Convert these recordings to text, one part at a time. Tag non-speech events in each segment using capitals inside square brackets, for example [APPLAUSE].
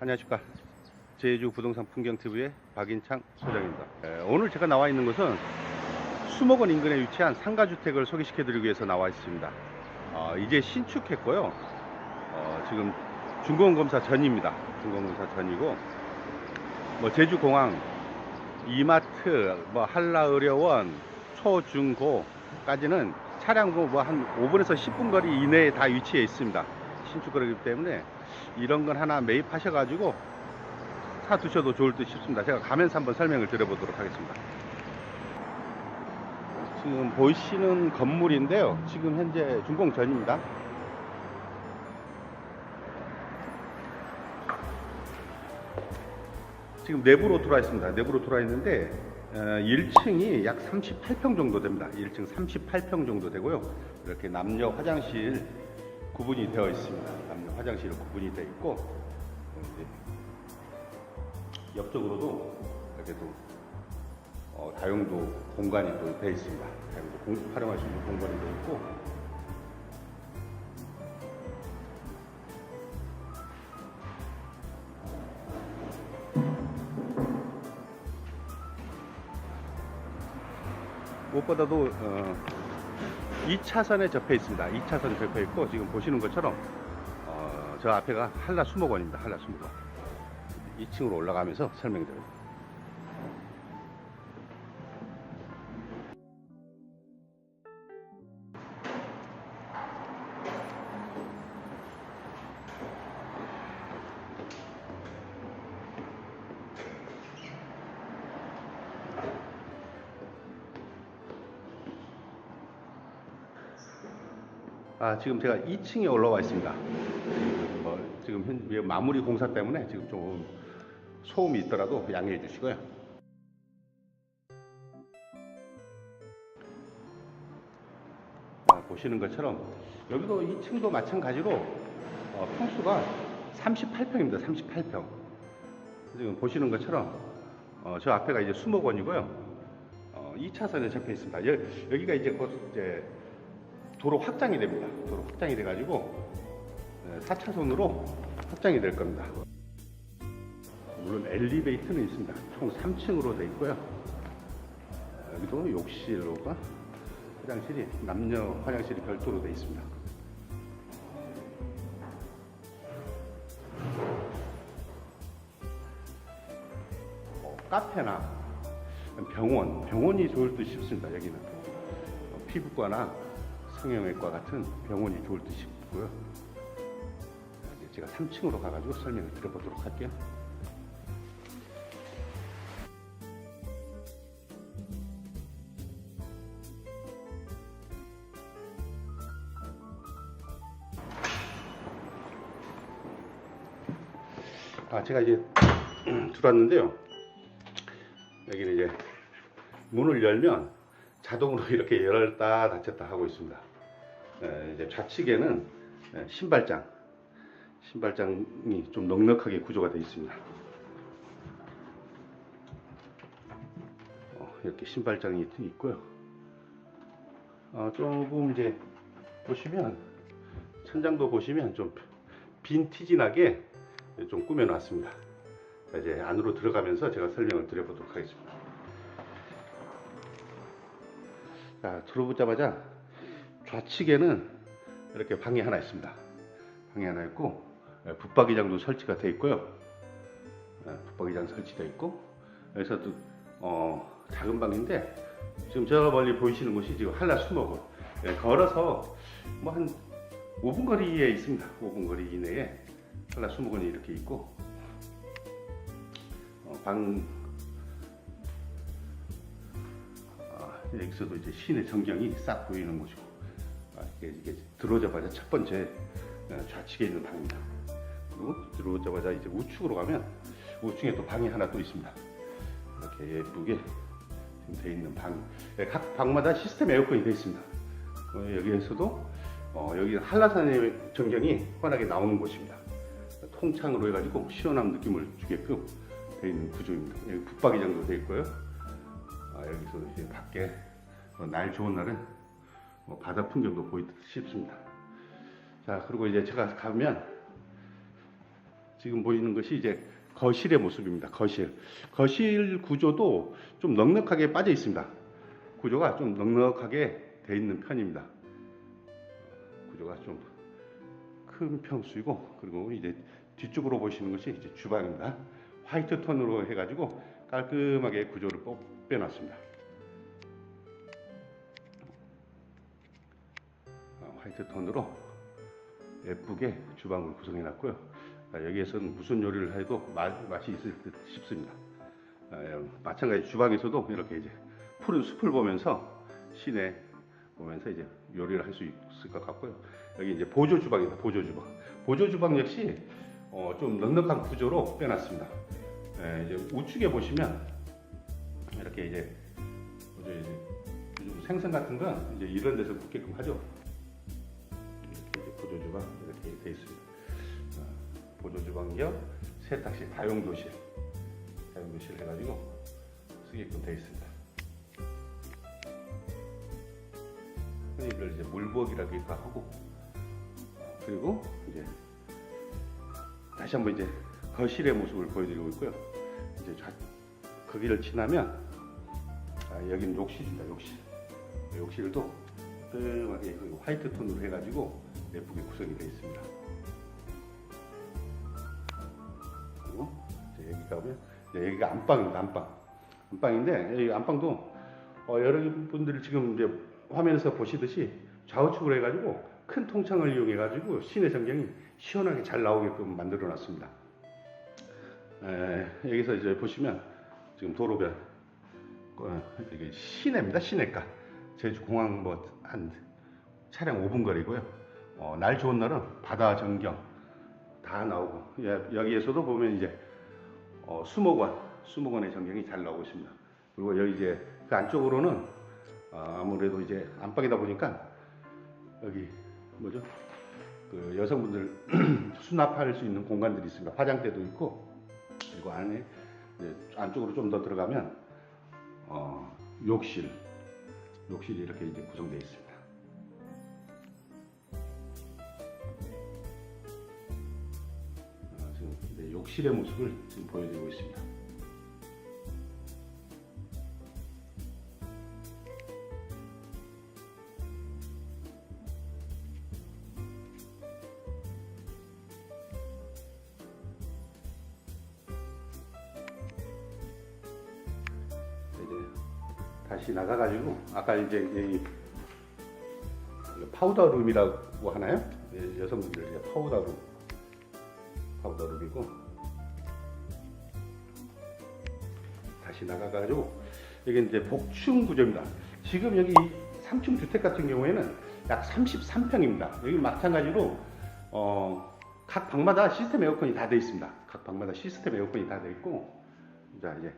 안녕하십니까. 제주 부동산 풍경TV의 박인창 소장입니다. 에, 오늘 제가 나와 있는 곳은 수목원 인근에 위치한 상가주택을 소개시켜 드리기 위해서 나와 있습니다. 어, 이제 신축했고요. 어, 지금 중공검사 전입니다. 중공검사 전이고, 뭐 제주공항, 이마트, 뭐 한라의료원, 초, 중, 고까지는 차량 뭐한 5분에서 10분 거리 이내에 다 위치해 있습니다. 신축거리기 때문에 이런 건 하나 매입하셔가지고 사 두셔도 좋을 듯 싶습니다. 제가 가면서 한번 설명을 드려보도록 하겠습니다. 지금 보이시는 건물인데요. 지금 현재 준공 전입니다. 지금 내부로 들어와 있습니다. 내부로 들어와 있는데 어, 1층이 약 38평 정도 됩니다. 1층 38평 정도 되고요. 이렇게 남녀 화장실 구분이 되어 있습니다. 남녀 화장실 구분이 되어 있고 어, 이제 옆쪽으로도 이렇게 또 어, 다용도 공간이 또 되어 있습니다. 다용도 공, 활용할 수 있는 공간이 되어 있고 무엇보다도 어, 2차선에 접해 있습니다. 2차선 접해 있고 지금 보시는 것처럼 어, 저 앞에가 한라 수목원입니다. 한라 수목원. 2층으로 올라가면서 설명드립니다. 아, 지금 제가 2층에 올라와 있습니다. 뭐, 지금 현, 마무리 공사 때문에 지금 좀 소음이 있더라도 양해해 주시고요. 아, 보시는 것처럼 여기도 2층도 마찬가지로 어, 평수가 38평입니다. 38평. 지금 보시는 것처럼 어, 저 앞에가 이제 수목원이고요. 어, 2차선에 접해 있습니다. 여, 여기가 이제 곧 이제 도로 확장이 됩니다. 도로 확장이 돼가지고 4차선으로 확장이 될 겁니다. 물론 엘리베이터는 있습니다. 총 3층으로 되어 있고요. 여기도 욕실로가 화장실이 남녀 화장실이 별도로 되어 있습니다. 어, 카페나 병원, 병원이 좋을 듯 싶습니다. 여기는 어, 피부과나 성형외과 같은 병원이 좋을 듯 싶고요. 제가 3층으로 가가지고 설명을 드려보도록 할게요. 아, 제가 이제 [CLEARS THROAT] 들어왔는데요. 여기는 이제 문을 열면 자동으로 [LAUGHS] 이렇게 열었다 닫혔다 하고 있습니다. 에, 이제 좌측에는 에, 신발장, 신발장이 좀 넉넉하게 구조가 되어 있습니다. 어, 이렇게 신발장이 있고요. 어, 조금 이제 보시면 천장도 보시면 좀 빈티지나게 좀 꾸며놨습니다. 이제 안으로 들어가면서 제가 설명을 드려보도록 하겠습니다. 자, 들어보자마자 좌측에는 이렇게 방이 하나 있습니다. 방이 하나 있고 예, 붙박이장도 설치가 되어 있고요. 예, 붙박이장 설치되어 있고 여기서 또 어, 작은 방인데 지금 저 멀리 보이시는 곳이 지금 한라 수목원. 예, 걸어서 뭐 한 5분 거리에 있습니다. 5분 거리 이내에 한라 수목원이 이렇게 있고 어, 방 아, 여기서도 이제 시내 전경이 싹 보이는 곳이고 아, 이게, 들어오자마자 첫 번째 어, 좌측에 있는 방입니다. 그리고 들어오자마자 이제 우측으로 가면 우측에 또 방이 하나 또 있습니다. 이렇게 예쁘게 돼 있는 방. 네, 각 방마다 시스템 에어컨이 되어 있습니다. 어, 여기에서도 어, 여기 한라산의 전경이 환하게 나오는 곳입니다. 통창으로 해가지고 시원한 느낌을 주게끔 되어 있는 구조입니다. 여기 붙박이장도 되어 있고요. 아, 여기서 이제 밖에 어, 날 좋은 날은 뭐 바다 풍경도 보이듯 싶습니다. 자, 그리고 이제 제가 가면 지금 보이는 것이 이제 거실의 모습입니다. 거실. 거실 구조도 좀 넉넉하게 빠져 있습니다. 구조가 좀 넉넉하게 돼 있는 편입니다. 구조가 좀 큰 평수이고 그리고 이제 뒤쪽으로 보시는 것이 이제 주방입니다. 화이트 톤으로 해가지고 깔끔하게 구조를 꼭 빼놨습니다. 화이트 톤으로 예쁘게 주방을 구성해 놨고요. 아, 여기에서는 무슨 요리를 해도 맛, 맛이 있을 듯 싶습니다. 아, 예, 마찬가지 주방에서도 이렇게 이제 푸른 숲을 보면서 시내 보면서 이제 요리를 할 수 있을 것 같고요. 여기 이제 보조 주방입니다. 보조 주방. 보조 주방 역시 어, 좀 넉넉한 구조로 빼놨습니다. 예, 이제 우측에 보시면 이렇게 이제 이제 생선 같은 건 이제 이런 데서 굽게끔 하죠. 돼 있습니다. 어, 보조 주방 겸 세탁실 다용도실 다용도실 해가지고 쓰게끔 돼 있습니다. 흔히 이걸 이제 물부엌이라기도 하고 어, 그리고 이제 다시 한번 이제 거실의 모습을 보여드리고 있고요. 이제 좌, 거기를 지나면 아, 여기는 욕실입니다. 욕실. 욕실도 깔끔하게 그 화이트 톤으로 해가지고 예쁘게 구성이 되어 있습니다. 그리고 여기 가면 이제 여기가 안방입니다. 안방. 안방인데 여기 안방도 어, 여러분들이 지금 이제 화면에서 보시듯이 좌우측으로 해가지고 큰 통창을 이용해가지고 시내 전경이 시원하게 잘 나오게끔 만들어놨습니다. 에, 여기서 이제 보시면 지금 도로변 어, 이게 시내입니다. 시내가 제주 공항 뭐 한 차량 5분 거리고요. 어, 날 좋은 날은 바다 전경 다 나오고 예, 여기에서도 보면 이제 어, 수목원 수목원의 전경이 잘 나오고 있습니다. 그리고 여기 이제 그 안쪽으로는 어, 아무래도 이제 안방이다 보니까 여기 뭐죠? 그 여성분들 [CLEARS THROAT] 수납할 수 있는 공간들이 있습니다. 화장대도 있고 그리고 안에 안쪽으로 좀 더 들어가면 어, 욕실 욕실이 이렇게 이제 구성되어 있습니다. 아, 지금 네, 욕실의 모습을 지금 보여드리고 있습니다. 다시 나가가지고 아까 이제 이 파우더 룸이라고 하나요? 예, 여성분들 이제 파우더 룸, 파우더 룸이고 다시 나가가지고 여기 이제 복층 구조입니다. 지금 여기 3층 주택 같은 경우에는 약 33평입니다. 여기 마찬가지로 어, 각 방마다 시스템 에어컨이 다 되어 있습니다. 각 방마다 시스템 에어컨이 다 되어 있고 자 이제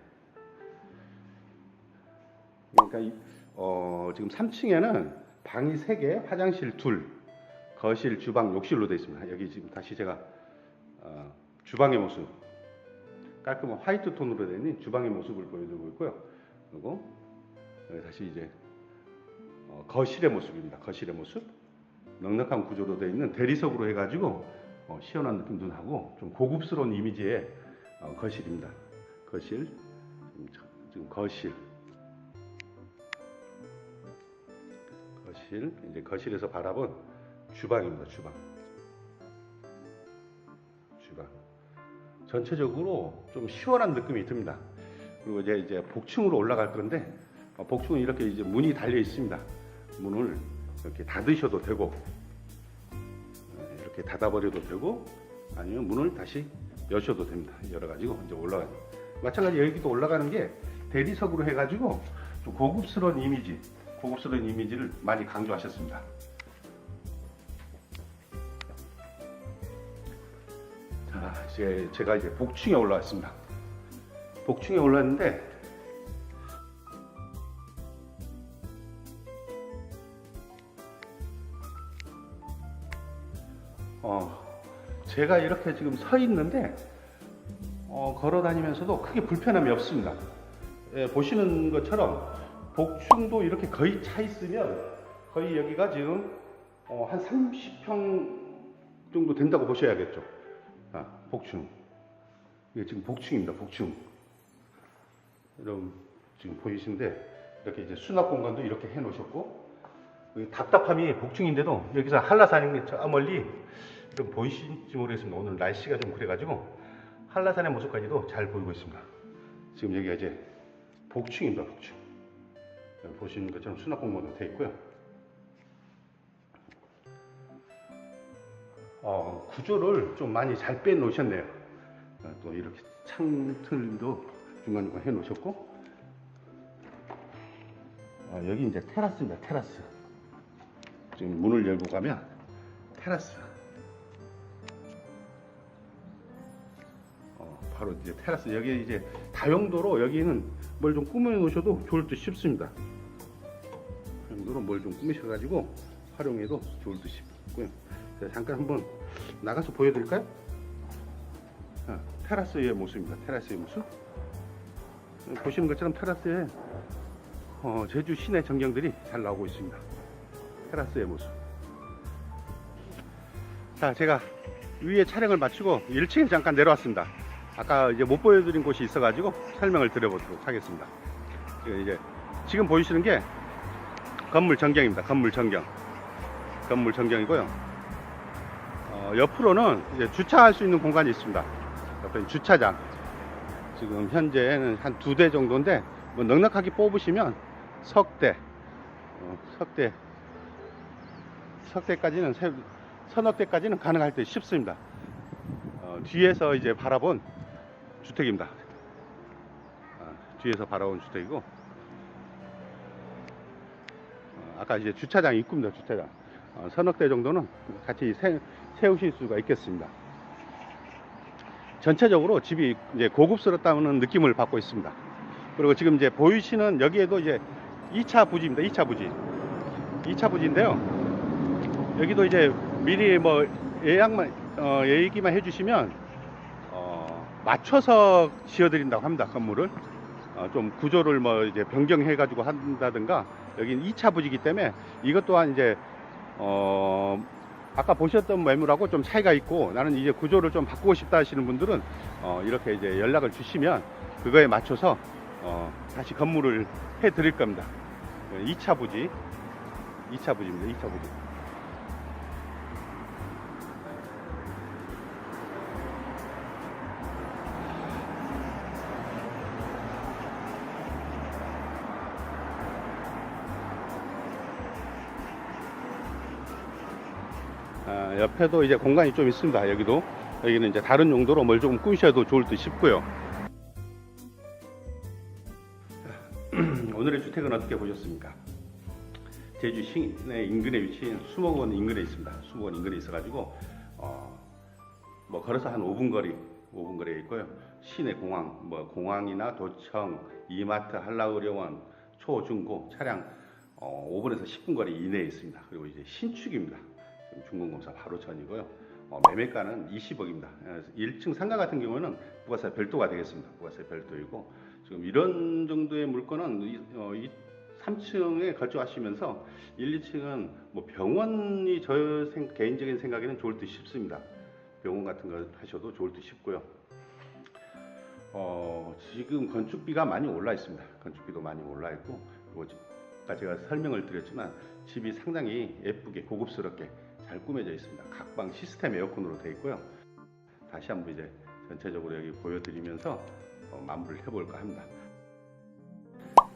그러니까 이- 어, 지금 3층에는 방이 3개, 화장실 둘, 거실, 주방, 욕실로 되어 있습니다. 여기 지금 다시 제가 어, 주방의 모습 깔끔한 화이트 톤으로 되어 있는 주방의 모습을 보여드리고 있고요. 그리고 다시 이제 어, 거실의 모습입니다. 거실의 모습 넉넉한 구조로 되어 있는 대리석으로 해가지고 어, 시원한 느낌도 나고 좀 고급스러운 이미지의 어, 거실입니다. 거실 지금 거실 거실 이제 거실에서 바라본 주방입니다. 주방. 주방. 전체적으로 좀 시원한 느낌이 듭니다. 그리고 이제 이제 복층으로 올라갈 건데 어, 복층은 이렇게 이제 문이 달려 있습니다. 문을 이렇게 닫으셔도 되고 어, 이렇게 닫아버려도 되고 아니면 문을 다시 여셔도 됩니다. 여러 가지고 이제 올라가. 마찬가지 여기도 올라가는 게 대리석으로 해가지고 좀 고급스러운 이미지, 고급스러운 이미지를 많이 강조하셨습니다. 자, 이제 제가 이제 복층에 올라왔습니다. 복층에 올랐는데 어, 제가 이렇게 지금 서 있는데 어, 걸어 다니면서도 크게 불편함이 없습니다. 예, 보시는 것처럼 복층도 이렇게 거의 차 있으면 거의 여기가 지금 어, 한 30평 정도 된다고 보셔야겠죠. 아, 복층. 이게 지금 복층입니다. 복층. 여러분 지금 보이시는데 이렇게 이제 수납 공간도 이렇게 해 놓으셨고 답답함이 복층인데도 여기서 한라산인 게저 멀리 좀 보이실지 모르겠습니다. 오늘 날씨가 좀 그래가지고 한라산의 모습까지도 잘 보이고 있습니다. 지금 여기가 이제 복층입니다. 복층. 보시는 것처럼 수납 공간도 돼 있고요. 어, 구조를 좀 많이 잘 빼놓으셨네요. 어, 또 이렇게 창틀도 중간중간 해 놓으셨고, 어, 여기 이제 테라스입니다. 테라스. 지금 문을 열고 가면 테라스. 바로 이제 테라스. 여기 이제 다용도로 여기는 뭘 좀 꾸며 놓으셔도 좋을 듯 싶습니다. 다용도로 뭘 좀 꾸미셔 가지고 활용해도 좋을 듯 싶고요. 잠깐 한번 나가서 보여드릴까요? 아, 테라스의 모습입니다. 테라스의 모습. 보시는 것처럼 테라스에 어, 제주 시내 전경들이 잘 나오고 있습니다. 테라스의 모습. 자, 제가 위에 촬영을 마치고 1층에 잠깐 내려왔습니다. 아까 이제 못 보여드린 곳이 있어가지고 설명을 드려보도록 하겠습니다. 지금 이제 지금 보이시는 게 건물 전경입니다. 건물 전경. 건물 전경이고요. 어, 옆으로는 이제 주차할 수 있는 공간이 있습니다. 옆에 주차장. 지금 현재는 한 두 대 정도인데 뭐 넉넉하게 뽑으시면 석대, 어, 석대, 석대까지는 세- 서너 대까지는 가능할 듯 싶습니다. 어, 뒤에서 이제 바라본 주택입니다. 아, 뒤에서 바라본 주택이고 어, 아까 이제 주차장 입구입니다. 주차장. 어, 서너 대 정도는 같이 세, 세우실 수가 있겠습니다. 전체적으로 집이 이제 고급스럽다는 느낌을 받고 있습니다. 그리고 지금 이제 보이시는 여기에도 이제 2차 부지입니다. 2차 부지. 2차 부지인데요. 여기도 이제 미리 뭐 예약만 어, 얘기만 해주시면 어, 맞춰서 지어드린다고 합니다. 건물을 어, 좀 구조를 뭐 이제 변경해 가지고 한다든가 여기는 2차 부지기 때문에 이것 또한 이제 어, 아까 보셨던 매물하고 좀 차이가 있고 나는 이제 구조를 좀 바꾸고 싶다 하시는 분들은 어, 이렇게 이제 연락을 주시면 그거에 맞춰서 어, 다시 건물을 해 드릴 겁니다. 2차 부지, 2차 부지입니다. 2차 부지. 아, 옆에도 이제 공간이 좀 있습니다. 여기도 여기는 이제 다른 용도로 뭘좀 꾸미셔도 좋을 듯 싶고요. [CLEARS THROAT] 오늘의 주택은 어떻게 보셨습니까? 제주 시내 인근에 위치한 수목원 인근에 있습니다. 수목원 인근에 있어가지고 어, 뭐 걸어서 한 5분 거리, 5분 거리에 있고요. 시내 공항, 뭐 공항이나 도청, 이마트, 한라의료원, 초, 중, 고 차량 어, 5분에서 10분 거리 이내에 있습니다. 그리고 이제 신축입니다. 중공검사 바로 전이고요. 어, 매매가는 20억입니다. 1층 상가 같은 경우는 부가세 별도가 되겠습니다. 부가세 별도이고 지금 이런 정도의 물건은 이, 어, 이 3층에 거주하시면서 1, 2층은 뭐 병원이 저 생- 개인적인 생각에는 좋을 듯 싶습니다. 병원 같은 거 하셔도 좋을 듯 싶고요. 어, 지금 건축비가 많이 올라 있습니다. 건축비도 많이 올라 있고 그리고 지- 아까 제가 설명을 드렸지만 집이 상당히 예쁘게 고급스럽게 잘 꾸며져 있습니다. 각 방 시스템 에어컨으로 되어 있고요. 다시 한번 이제 전체적으로 여기 보여드리면서 어, 마무리를 해볼까 합니다.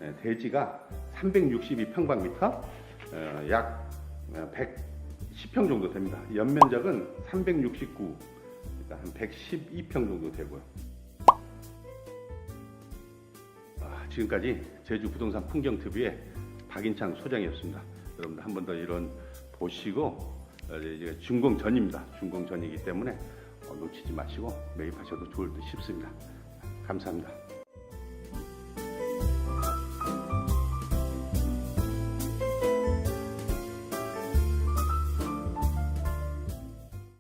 네, 대지가 362평방미터, 어, 약 110평 정도 됩니다. 연면적은 369, 그러니까 한 112평 정도 되고요. 아, 지금까지 제주 부동산 풍경 TV의 박인창 소장이었습니다. 여러분들 한 번 더 이런 보시고 어, 이제 준공 전입니다. 준공 전이기 때문에 어, 놓치지 마시고 매입하셔도 좋을 듯 싶습니다. 감사합니다.